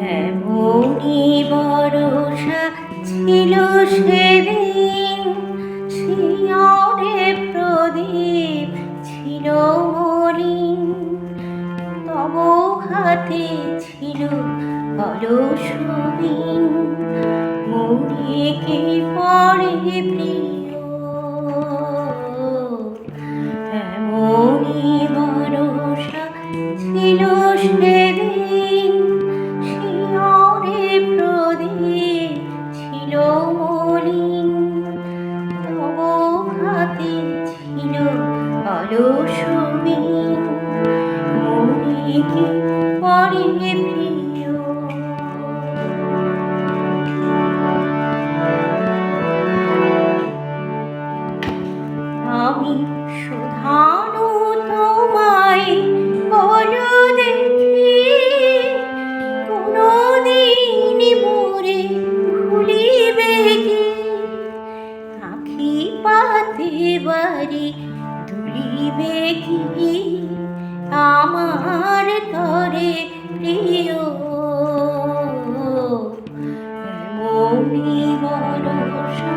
এমনই বরষা ছিল সেদিন। শিয়রে প্রদীপ ছিল মলিন। তব হাতে ছিল অলসবিন। মনে কি পড়ে প্রিয় অলসবিন মনে কি পড়ে প্রিয় আমি সুধানু তোমায় বলো দেখি কোনদিন মোরে ভুলিবে কি আখি পাতে বাড়ি তুলিবে কি? আমার তরে প্রিয়। এমনই বরষা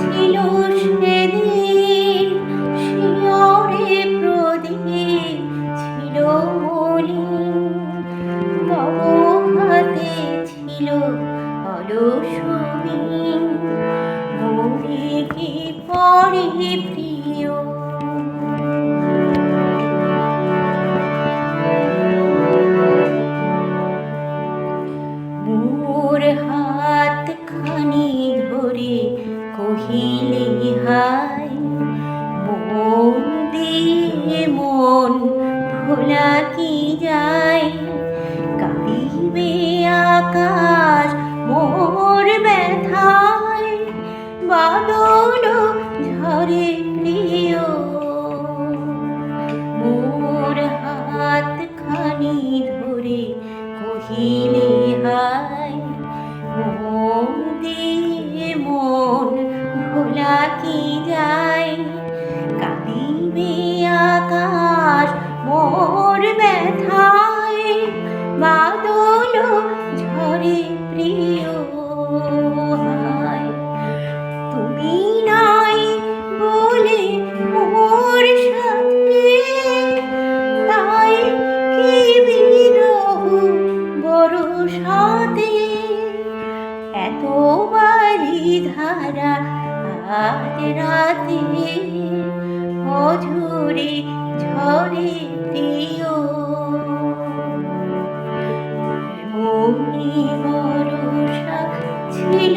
ছিল সেদিন, শিয়রে প্রদীপ ছিল মলিন তব হাতে ছিল অলসবিন কহিলে হাই মন দিয়ে মন ভোলা কি যায়? কাঁদিবে আকাশ মোর ব্যথায়, বাদল ঝরে প্রিয়। মোর হাত খানি ধরে কহিলে যায়। কাঁদিবে আকাশ মোর ব্যথায়, বাদল ঝরে প্রিয় বলে মোর সাথে, তাই কি বড় সাথে? এত ধারা আজ রাতে অঝরে ঝরে বরষা ছিল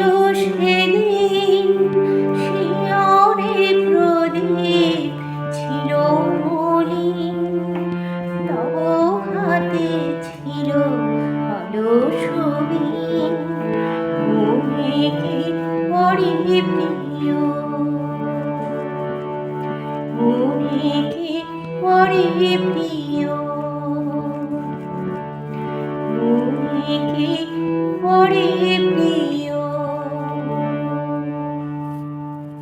অনেকে করে প্রিয়। অনেকে করে